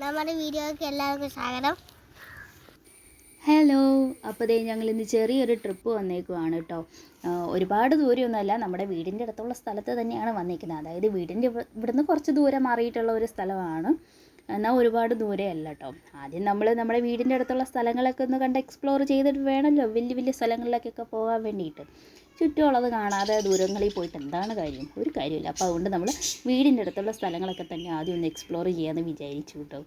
നമ്മുടെ വീഡിയോക്ക് എല്ലാവർക്കും സ്വാഗതം. ഹലോ അപ്പോൾ ദേ ഞങ്ങൾ ഇന്ന് ചെറിയൊരു ട്രിപ്പ് വന്നേക്കുവാണ് കേട്ടോ ഒരുപാട് ദൂരമൊന്നുമല്ല നമ്മുടെ വീടിന്റെ അടുത്തുള്ള സ്ഥലത്ത് തന്നെയാണ് വന്നേക്കുന്നത്. അതായത് വീടിന്റെ ഇവിടുന്ന് കുറച്ച് ദൂരം മാറിയിട്ടുള്ള ഒരു സ്ഥലമാണ്. എന്നാൽ ഒരുപാട് ദൂരമല്ല കേട്ടോ ആദ്യം നമ്മൾ നമ്മുടെ വീടിന്റെ അടുത്തുള്ള സ്ഥലങ്ങളൊക്കെ ഒന്ന് കണ്ട് എക്സ്പ്ലോർ ചെയ്തിട്ട് വേണമല്ലോ വലിയ വലിയ സ്ഥലങ്ങളിലേക്കൊക്കെ പോകാൻ വേണ്ടിയിട്ട്. ചുറ്റുമുള്ളത് കാണാതെ ദൂരങ്ങളിൽ പോയിട്ട് എന്താണ് കാര്യം? ഒരു കാര്യമില്ല അപ്പോൾ അതുകൊണ്ട് നമ്മൾ വീടിന്റെ അടുത്തുള്ള സ്ഥലങ്ങളൊക്കെ തന്നെ ആദ്യം ഒന്ന് എക്സ്പ്ലോർ ചെയ്യാമെന്ന് വിചാരിച്ചു കേട്ടോ.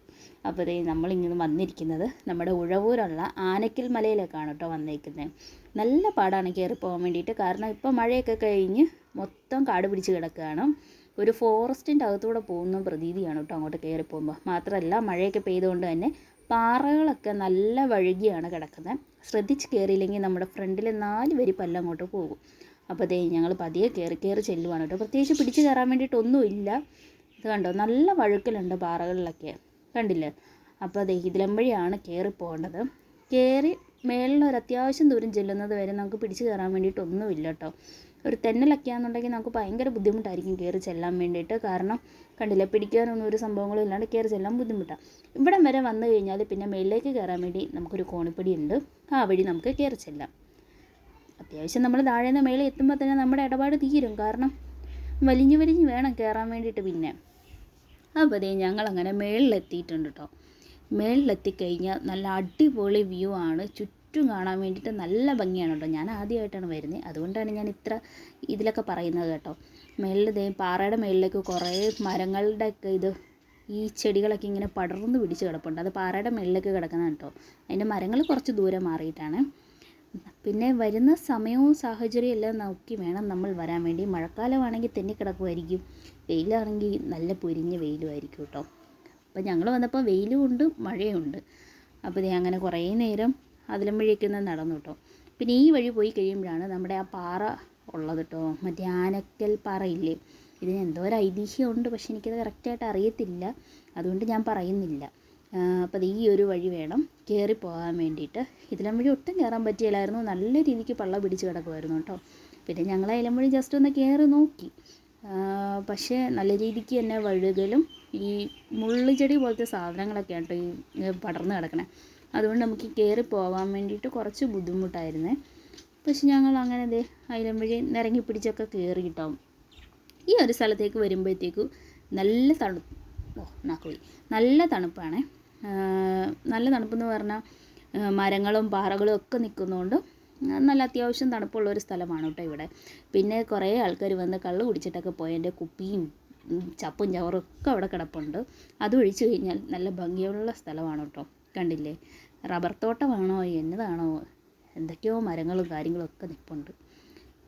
അപ്പോൾ ഇതേ നമ്മളിങ്ങനെ വന്നിരിക്കുന്നത് നമ്മുടെ ഉഴവൂരുള്ള ആനക്കൽ മലയിലേക്കാണ് കേട്ടോ വന്നേക്കുന്നത് നല്ല പാടാണ് കയറി പോകാൻ വേണ്ടിയിട്ട്. കാരണം ഇപ്പോൾ മഴയൊക്കെ കഴിഞ്ഞ് മൊത്തം കാട് പിടിച്ച് കിടക്കുകയാണ്. ഒരു ഫോറസ്റ്റിന്റെ അകത്തൂടെ പോകുന്ന പ്രതീതിയാണ് കേട്ടോ അങ്ങോട്ട് കയറി പോകുമ്പോൾ മാത്രമല്ല മഴയൊക്കെ പെയ്തുകൊണ്ട് തന്നെ പാറകളൊക്കെ നല്ല വഴുകിയാണ് കിടക്കുന്നത്. ശ്രദ്ധിച്ച് കയറിയില്ലെങ്കിൽ നമ്മുടെ ഫ്രണ്ടിൽ നാല് വരി പല്ല അങ്ങോട്ട് പോകും. അപ്പോൾ അതേ ഞങ്ങൾ പതിയെ കയറി കയറി ചെല്ലുവാണ് കേട്ടോ. പ്രത്യേകിച്ച് പിടിച്ച് കയറാൻ വേണ്ടിയിട്ടൊന്നുമില്ല ഇത് കണ്ടോ? നല്ല വഴുക്കലുണ്ട് പാറകളിലൊക്കെ. കണ്ടില്ലേ? അപ്പോൾ അതേ ഇതിലം വഴിയാണ് കയറി പോകേണ്ടത്. കയറി മേളിൽ ഒരു അത്യാവശ്യം ദൂരം ചെല്ലുന്നത് വരെ നമുക്ക് പിടിച്ച് കയറാൻ വേണ്ടിയിട്ടൊന്നുമില്ല കേട്ടോ ഒരു തെന്നലൊക്കെ ആണെന്നുണ്ടെങ്കിൽ നമുക്ക് ഭയങ്കര ബുദ്ധിമുട്ടായിരിക്കും കയറി ചെല്ലാൻ വേണ്ടിയിട്ട്. കാരണം കണ്ടില്ല പിടിക്കാനൊന്നും ഒരു സംഭവങ്ങളും ഇല്ലാണ്ട് കയറി ചെല്ലാൻ ബുദ്ധിമുട്ടാണ് ഇവിടം വരെ വന്നു കഴിഞ്ഞാൽ പിന്നെ മേളിലേക്ക് കയറാൻ വേണ്ടി നമുക്കൊരു കോണിപ്പടി ഉണ്ട്. ആ വഴി നമുക്ക് കയറി ചെല്ലാം. അത്യാവശ്യം നമ്മൾ താഴെ നിന്ന് മേളിൽ എത്തുമ്പോൾ തന്നെ നമ്മുടെ ഇടപാട് തീരും. കാരണം വലിഞ്ഞു വലിഞ്ഞ് വേണം കയറാൻ വേണ്ടിയിട്ട് പിന്നെ. അപ്പോൾ ദേ ഞങ്ങളങ്ങനെ മേളിലെത്തിയിട്ടുണ്ട് കേട്ടോ മേളിലെത്തിക്കഴിഞ്ഞാൽ നല്ല അടിപൊളി വ്യൂ ആണ്. ചുറ്റും കാണാൻ വേണ്ടിയിട്ട് നല്ല ഭംഗിയാണ് കേട്ടോ. ഞാൻ ആദ്യമായിട്ടാണ് വരുന്നത്. അതുകൊണ്ടാണ് ഞാൻ ഇത്ര ഇതിലൊക്കെ പറയുന്നത് കേട്ടോ. മേളിൽ ദേ പാറയുടെ മേളിലേക്ക് കുറേ മരങ്ങളുടെ ഒക്കെ ഇത് ഈ ചെടികളൊക്കെ ഇങ്ങനെ പടർന്ന് പിടിച്ച് കിടപ്പുണ്ട്. അത് പാറയുടെ മേളിലേക്ക് കിടക്കുന്ന കേട്ടോ. അതിന്റെ മരങ്ങൾ കുറച്ച് ദൂരെ മാറിയിട്ടാണ്. പിന്നെ വരുന്ന സമയവും സാഹചര്യവും എല്ലാം നോക്കി വേണം നമ്മൾ വരാൻ വേണ്ടി. മഴക്കാലമാണെങ്കിൽ തെന്നിക്കിടക്കുമായിരിക്കും വെയിലാണെങ്കിൽ നല്ല പൊരിഞ്ഞ വെയിലുമായിരിക്കും കേട്ടോ. അപ്പം ഞങ്ങൾ വന്നപ്പോൾ വെയിലും ഉണ്ട് മഴയും ഉണ്ട്. അപ്പോൾ ഇത് അങ്ങനെ കുറേ നേരം അതിലും വഴിയൊക്കെ നടന്നു കേട്ടോ. പിന്നെ ഈ വഴി പോയി കഴിയുമ്പോഴാണ് നമ്മുടെ ആ പാറ ഉള്ളത് കേട്ടോ. മറ്റേ ആനക്കൽ പാറയില്ലേ? ഇതിന് എന്തോ ഒരു ഐതിഹ്യമുണ്ട് പക്ഷെ എനിക്കത് കറക്റ്റായിട്ട് അറിയത്തില്ല. അതുകൊണ്ട് ഞാൻ പറയുന്നില്ല. അപ്പോൾ ഈ ഒരു വഴി വേണം കയറി പോകാൻ വേണ്ടിയിട്ട്. ഇതിലും വഴി ഒട്ടും കയറാൻ പറ്റിയില്ലായിരുന്നു. നല്ല രീതിക്ക് പള്ള പിടിച്ച് കിടക്കുമായിരുന്നു കേട്ടോ. പിന്നെ ഞങ്ങൾ അതിലും വഴി ജസ്റ്റ് ഒന്ന് കയറി നോക്കി. പക്ഷേ നല്ല രീതിക്ക് തന്നെ വഴുകലും ഈ മുള്ളിച്ചെടി പോലത്തെ സാധനങ്ങളൊക്കെയാണ് കേട്ടോ ഈ പടർന്ന് കിടക്കണേ. അതുകൊണ്ട് നമുക്ക് കയറി പോകാൻ വേണ്ടിയിട്ട് കുറച്ച് ബുദ്ധിമുട്ടായിരുന്നേ. പക്ഷെ ഞങ്ങൾ അങ്ങനെ ദേ അതിലും വഴി നിരങ്ങി പിടിച്ചൊക്കെ കയറി കിട്ടാം ഈ ഒരു സ്ഥലത്തേക്ക് വരുമ്പോഴത്തേക്കും നല്ല തണുപ്പ് ഓ നാക്കുപോയി നല്ല തണുപ്പാണ്. നല്ല തണുപ്പെന്ന് പറഞ്ഞാൽ മരങ്ങളും പാറകളും ഒക്കെ നിൽക്കുന്നതുകൊണ്ട് നല്ല അത്യാവശ്യം തണുപ്പുള്ള ഒരു സ്ഥലമാണ് കേട്ടോ ഇവിടെ. പിന്നെ കുറേ ആൾക്കാർ വന്ന് കള്ള് കുടിച്ചിട്ടൊക്കെ പോയതിന്റെ കുപ്പിയും ചപ്പും ചവറും ഒക്കെ അവിടെ കിടപ്പുണ്ട്. അത് ഒഴിച്ചു കഴിഞ്ഞാൽ നല്ല ഭംഗിയുള്ള സ്ഥലമാണ് കേട്ടോ. കണ്ടില്ലേ? റബ്ബർ തോട്ടമാണോ എന്നതാണോ? എന്തൊക്കെയോ മരങ്ങളും കാര്യങ്ങളും ഒക്കെ നിൽപ്പുണ്ട്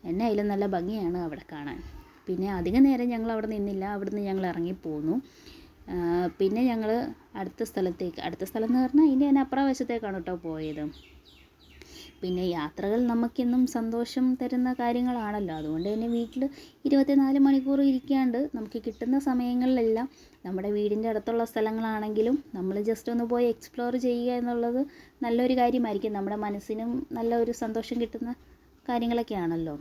എന്നെ അതിലും നല്ല ഭംഗിയാണ് അവിടെ കാണാൻ. പിന്നെ അധിക നേരം ഞങ്ങൾ അവിടെ നിന്നില്ല. അവിടുന്ന് ഞങ്ങൾ ഇറങ്ങിപ്പോന്നു പിന്നെ. ഞങ്ങൾ അടുത്ത സ്ഥലത്തേക്ക് അടുത്ത സ്ഥലം എന്ന് പറഞ്ഞാൽ ഇനി തന്നെ അപ്പുറ വശത്തേക്കാണ് കേട്ടോ പോയത്. പിന്നെ യാത്രകൾ നമുക്കെന്നും സന്തോഷം തരുന്ന കാര്യങ്ങളാണല്ലോ. അതുകൊണ്ട് തന്നെ വീട്ടിൽ ഇരുപത്തിനാല് മണിക്കൂർ ഇരിക്കാണ്ട് നമുക്ക് കിട്ടുന്ന സമയങ്ങളിലെല്ലാം നമ്മുടെ വീടിന്റെ അടുത്തുള്ള സ്ഥലങ്ങളാണെങ്കിലും നമ്മൾ ജസ്റ്റ് ഒന്ന് പോയി എക്സ്പ്ലോർ ചെയ്യുക എന്നുള്ളത് നല്ലൊരു കാര്യമായിരിക്കും. നമ്മുടെ മനസ്സിനും നല്ലൊരു സന്തോഷം കിട്ടുന്ന കാര്യങ്ങളൊക്കെയാണല്ലോ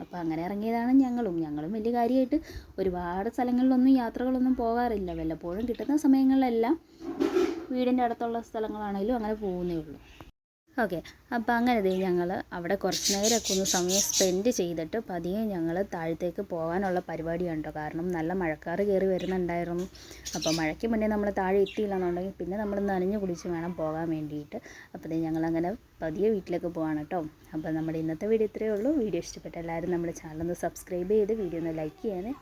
അപ്പോൾ അങ്ങനെ ഇറങ്ങിയതാണ് ഞങ്ങളും. ഞങ്ങളും വലിയ കാര്യമായിട്ട് ഒരുപാട് സ്ഥലങ്ങളിലൊന്നും യാത്രകളൊന്നും പോകാറില്ല. വല്ലപ്പോഴും കിട്ടുന്ന സമയങ്ങളിലെല്ലാം വീടിന്റെ അടുത്തുള്ള സ്ഥലങ്ങളാണെങ്കിലും അങ്ങനെ പോകുന്നേ ഉള്ളൂ. ഓക്കെ. അപ്പോൾ അങ്ങനെ ദേ ഞങ്ങൾ അവിടെ കുറച്ച് നേരമൊക്കെ ഒന്ന് സമയം സ്പെൻഡ് ചെയ്തിട്ട് പതിയെ ഞങ്ങൾ താഴത്തേക്ക് പോകാനുള്ള പരിപാടിയുണ്ടോ കാരണം നല്ല മഴക്കാർ കയറി വരുന്നുണ്ടായിരുന്നു. അപ്പോൾ മഴയ്ക്ക് മുന്നേ നമ്മൾ താഴെ എത്തിയില്ല എന്നുണ്ടെങ്കിൽ പിന്നെ നമ്മൾ നനഞ്ഞു കുളിച്ച് വേണം പോകാൻ വേണ്ടിയിട്ട്. അപ്പോൾ ഞങ്ങൾ അങ്ങനെ പതിയെ വീട്ടിലേക്ക് പോവാണ് കേട്ടോ. അപ്പോൾ നമ്മുടെ ഇന്നത്തെ വീഡിയോ ഇത്രയേ ഉള്ളൂ. വീഡിയോ ഇഷ്ടപ്പെട്ട എല്ലാവരും നമ്മുടെ ചാനൽ ഒന്ന് സബ്സ്ക്രൈബ് ചെയ്ത് വീഡിയോ ഒന്ന് ലൈക്ക് ചെയ്യാനേ.